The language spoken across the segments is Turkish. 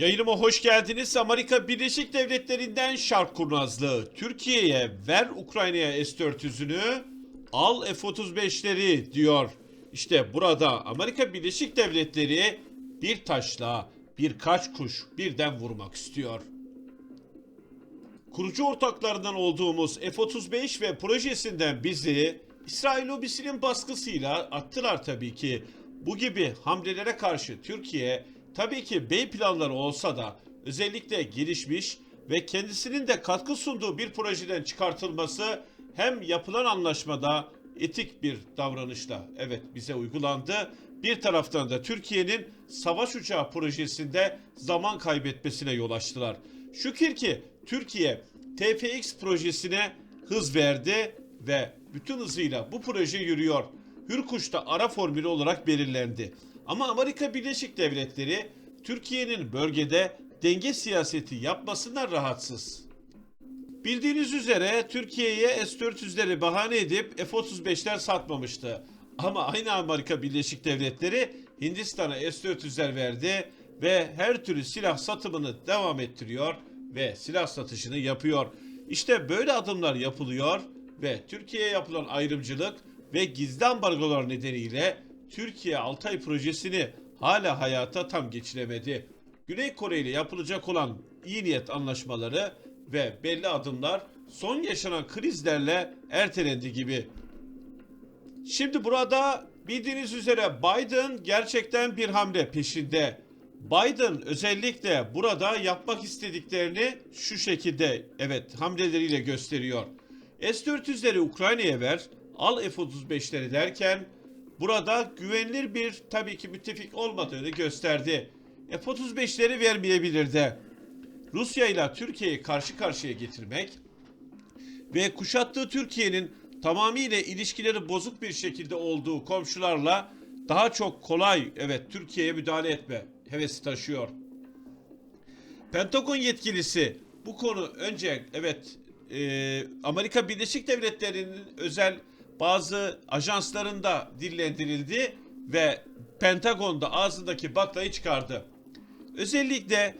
Yayınıma hoş geldiniz. Amerika Birleşik Devletleri'nden şark kurnazlığı. Türkiye'ye ver Ukrayna'ya S-400'ünü, al F-35'leri diyor. İşte burada Amerika Birleşik Devletleri bir taşla birkaç kuş birden vurmak istiyor. Kurucu ortaklarından olduğumuz F-35 ve projesinden bizi İsrail lobisinin baskısıyla attılar tabii ki. Bu gibi hamlelere karşı Türkiye tabii ki B planları olsa da özellikle gelişmiş ve kendisinin de katkı sunduğu bir projeden çıkartılması hem yapılan anlaşmada etik bir davranışla evet bize uygulandı. Bir taraftan da Türkiye'nin savaş uçağı projesinde zaman kaybetmesine yol açtılar. Şükür ki Türkiye TFX projesine hız verdi ve bütün hızıyla bu proje yürüyor. Hürkuş'ta ara formülü olarak belirlendi. Ama Amerika Birleşik Devletleri Türkiye'nin bölgede denge siyaseti yapmasından rahatsız. Bildiğiniz üzere Türkiye'ye S-400'leri bahane edip F-35'ler satmamıştı. Ama aynı Amerika Birleşik Devletleri Hindistan'a S-400'ler verdi ve her türlü silah satımını devam ettiriyor ve silah satışını yapıyor. İşte böyle adımlar yapılıyor ve Türkiye'ye yapılan ayrımcılık ve gizli ambargolar nedeniyle Türkiye Altay projesini hala hayata tam geçiremedi. Güney Kore ile yapılacak olan iyi niyet anlaşmaları ve belli adımlar son yaşanan krizlerle ertelendi gibi. Şimdi burada bildiğiniz üzere Biden gerçekten bir hamle peşinde. Biden özellikle burada yapmak istediklerini şu şekilde evet hamleleriyle gösteriyor. S-400'leri Ukrayna'ya ver, al F-35'leri derken burada güvenilir bir tabii ki müttefik olmadığını gösterdi. F-35'leri vermeyebilir de. Rusya ile Türkiye'yi karşı karşıya getirmek ve kuşattığı Türkiye'nin tamamıyla ilişkileri bozuk bir şekilde olduğu komşularla daha çok kolay evet Türkiye'ye müdahale etme hevesi taşıyor. Pentagon yetkilisi bu konu önce evet e, Amerika Birleşik Devletleri'nin özel bazı ajanslarında dillendirildi ve Pentagon'da ağzındaki baklayı çıkardı. Özellikle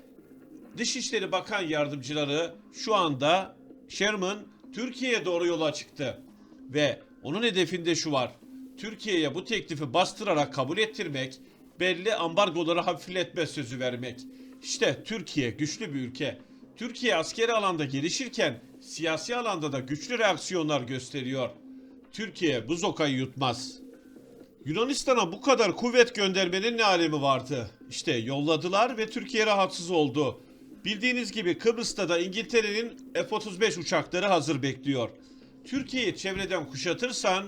Dışişleri Bakan Yardımcıları şu anda Sherman Türkiye'ye doğru yola çıktı ve onun hedefinde şu var. Türkiye'ye bu teklifi bastırarak kabul ettirmek, belli ambargoları hafifletme sözü vermek. İşte Türkiye güçlü bir ülke. Türkiye askeri alanda gelişirken siyasi alanda da güçlü reaksiyonlar gösteriyor. Türkiye bu zokayı yutmaz. Yunanistan'a bu kadar kuvvet göndermenin ne alemi vardı? İşte yolladılar ve Türkiye rahatsız oldu. Bildiğiniz gibi Kıbrıs'ta da İngiltere'nin F-35 uçakları hazır bekliyor. Türkiye'yi çevreden kuşatırsan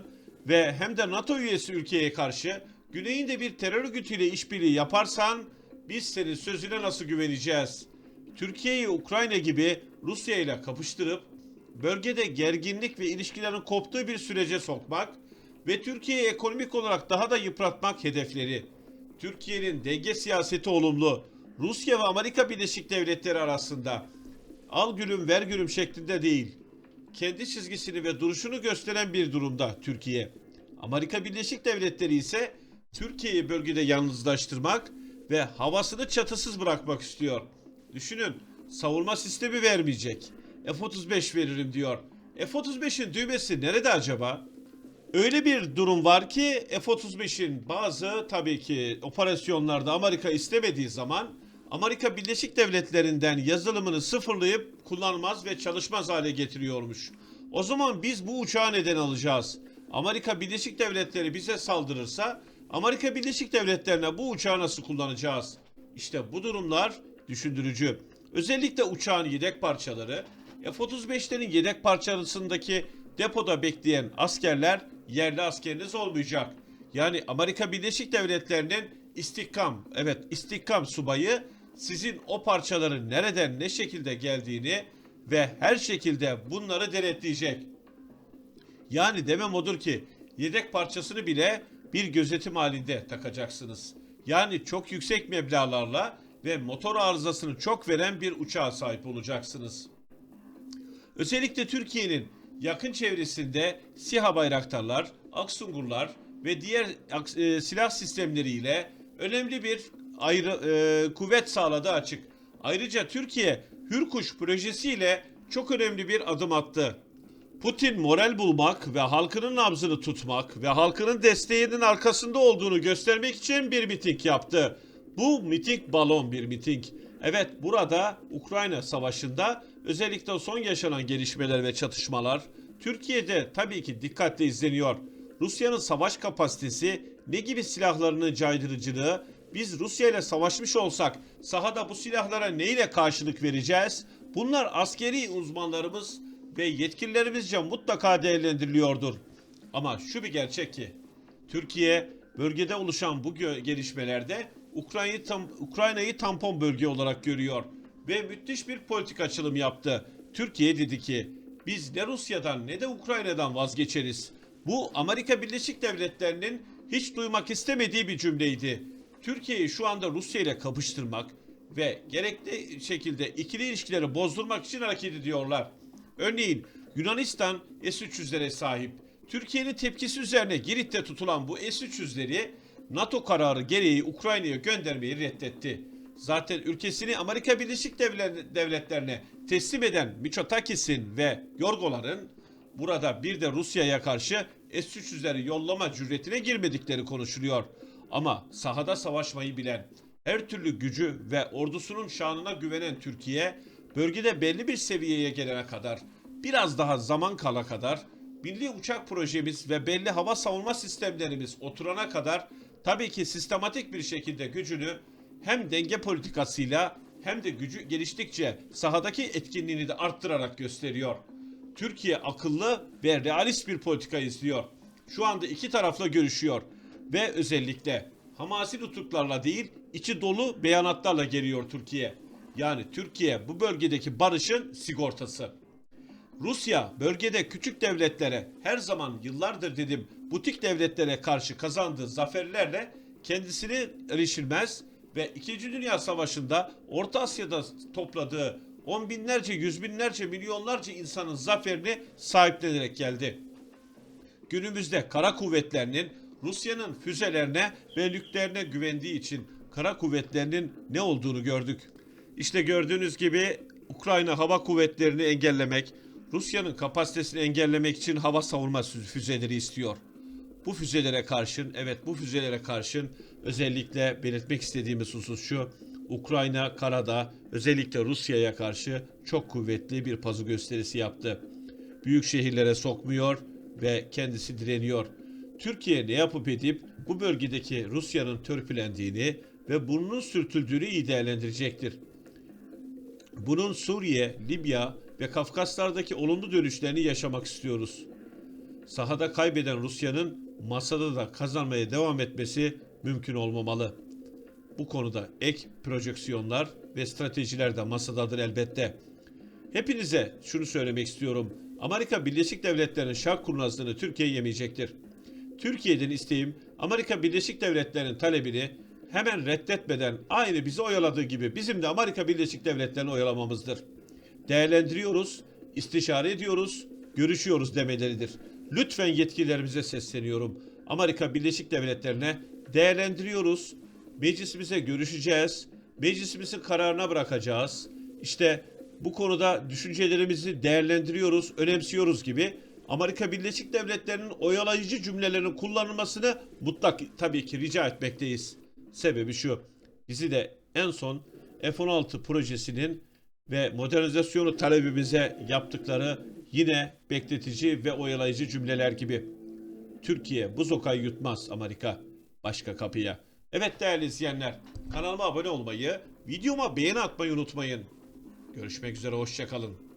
ve hem de NATO üyesi ülkeye karşı güneyinde bir terör örgütüyle işbirliği yaparsan biz senin sözüne nasıl güveneceğiz? Türkiye'yi Ukrayna gibi Rusya ile kapıştırıp bölgede gerginlik ve ilişkilerin koptuğu bir sürece sokmak ve Türkiye'yi ekonomik olarak daha da yıpratmak hedefleri. Türkiye'nin denge siyaseti olumlu. Rusya ve Amerika Birleşik Devletleri arasında al gülüm ver gülüm şeklinde değil. Kendi çizgisini ve duruşunu gösteren bir durumda Türkiye. Amerika Birleşik Devletleri ise Türkiye'yi bölgede yalnızlaştırmak ve havasını çatısız bırakmak istiyor. Düşünün savunma sistemi vermeyecek. F-35 veririm diyor. F-35'in düğmesi nerede acaba? Öyle bir durum var ki F-35'in bazı tabii ki operasyonlarda Amerika istemediği zaman Amerika Birleşik Devletleri'nden yazılımını sıfırlayıp kullanmaz ve çalışmaz hale getiriyormuş. O zaman biz bu uçağı neden alacağız? Amerika Birleşik Devletleri bize saldırırsa Amerika Birleşik Devletleri'ne bu uçağı nasıl kullanacağız? İşte bu durumlar düşündürücü. Özellikle uçağın yedek parçaları, F-35'lerin yedek parçasındaki depoda bekleyen askerler yerli askeriniz olmayacak. Yani Amerika Birleşik Devletleri'nin istikam, evet istikam subayı sizin o parçaların nereden ne şekilde geldiğini ve her şekilde bunları denetleyecek. Yani demem odur ki yedek parçasını bile bir gözetim halinde takacaksınız. Yani çok yüksek meblağlarla ve motor arızasını çok veren bir uçağa sahip olacaksınız. Özellikle Türkiye'nin yakın çevresinde SİHA bayraktarlar, Aksungurlar ve diğer e, silah sistemleriyle önemli bir ayrı e, kuvvet sağladığı açık. Ayrıca Türkiye Hürkuş projesiyle çok önemli bir adım attı. Putin moral bulmak ve halkının nabzını tutmak ve halkının desteğinin arkasında olduğunu göstermek için bir miting yaptı. Bu miting balon bir miting. Evet burada Ukrayna Savaşı'nda özellikle son yaşanan gelişmeler ve çatışmalar Türkiye'de tabii ki dikkatle izleniyor. Rusya'nın savaş kapasitesi, ne gibi silahlarının caydırıcılığı, biz Rusya ile savaşmış olsak sahada bu silahlara neyle karşılık vereceğiz? Bunlar askeri uzmanlarımız ve yetkililerimizce mutlaka değerlendiriliyordur. Ama şu bir gerçek ki Türkiye bölgede oluşan bu gelişmelerde Ukrayna'yı tam, Ukrayna'yı tampon bölge olarak görüyor ve müthiş bir politik açılım yaptı. Türkiye dedi ki biz ne Rusya'dan ne de Ukrayna'dan vazgeçeriz. Bu Amerika Birleşik Devletleri'nin hiç duymak istemediği bir cümleydi. Türkiye'yi şu anda Rusya ile kapıştırmak ve gerekli şekilde ikili ilişkileri bozdurmak için hareket ediyorlar. Örneğin Yunanistan S-300'lere sahip. Türkiye'nin tepkisi üzerine Girit'te tutulan bu S-300'leri NATO kararı gereği Ukrayna'ya göndermeyi reddetti. Zaten ülkesini Amerika Birleşik Devlet- Devletleri'ne teslim eden Mitsotakis'in ve Yorgoların burada bir de Rusya'ya karşı S-300'leri yollama cüretine girmedikleri konuşuluyor. Ama sahada savaşmayı bilen, her türlü gücü ve ordusunun şanına güvenen Türkiye, bölgede belli bir seviyeye gelene kadar, biraz daha zaman kala kadar, milli uçak projemiz ve belli hava savunma sistemlerimiz oturana kadar tabii ki sistematik bir şekilde gücünü hem denge politikasıyla hem de gücü geliştikçe sahadaki etkinliğini de arttırarak gösteriyor. Türkiye akıllı ve realist bir politika izliyor. Şu anda iki tarafla görüşüyor ve özellikle hamasi nutuklarla değil içi dolu beyanatlarla geliyor Türkiye. Yani Türkiye bu bölgedeki barışın sigortası. Rusya bölgede küçük devletlere her zaman yıllardır dedim butik devletlere karşı kazandığı zaferlerle kendisini erişilmez ve 2. Dünya Savaşı'nda Orta Asya'da topladığı on binlerce, yüz binlerce, milyonlarca insanın zaferini sahiplenerek geldi. Günümüzde kara kuvvetlerinin Rusya'nın füzelerine ve nükleerine güvendiği için kara kuvvetlerinin ne olduğunu gördük. İşte gördüğünüz gibi Ukrayna hava kuvvetlerini engellemek, Rusya'nın kapasitesini engellemek için hava savunma fü- füzeleri istiyor. Bu füzelere karşın, evet bu füzelere karşın özellikle belirtmek istediğimiz husus şu. Ukrayna karada özellikle Rusya'ya karşı çok kuvvetli bir pazı gösterisi yaptı. Büyük şehirlere sokmuyor ve kendisi direniyor. Türkiye ne yapıp edip bu bölgedeki Rusya'nın törpülendiğini ve burnunun sürtüldüğünü iyi değerlendirecektir. Bunun Suriye, Libya ve Kafkaslardaki olumlu dönüşlerini yaşamak istiyoruz. Sahada kaybeden Rusya'nın masada da kazanmaya devam etmesi mümkün olmamalı. Bu konuda ek projeksiyonlar ve stratejiler de masadadır elbette. Hepinize şunu söylemek istiyorum. Amerika Birleşik Devletleri'nin şark kurnazlığını Türkiye yemeyecektir. Türkiye'den isteğim Amerika Birleşik Devletleri'nin talebini hemen reddetmeden aynı bizi oyaladığı gibi bizim de Amerika Birleşik Devletleri'ni oyalamamızdır. Değerlendiriyoruz, istişare ediyoruz, görüşüyoruz demeleridir. Lütfen yetkililerimize sesleniyorum. Amerika Birleşik Devletleri'ne değerlendiriyoruz, meclisimize görüşeceğiz, meclisimizin kararına bırakacağız. İşte bu konuda düşüncelerimizi değerlendiriyoruz, önemsiyoruz gibi Amerika Birleşik Devletleri'nin oyalayıcı cümlelerinin kullanılmasını mutlak tabii ki rica etmekteyiz. Sebebi şu. Bizi de en son F-16 projesinin ve modernizasyonu talebimize yaptıkları yine bekletici ve oyalayıcı cümleler gibi. Türkiye bu zokayı yutmaz Amerika başka kapıya. Evet değerli izleyenler kanalıma abone olmayı, videoma beğeni atmayı unutmayın. Görüşmek üzere hoşçakalın.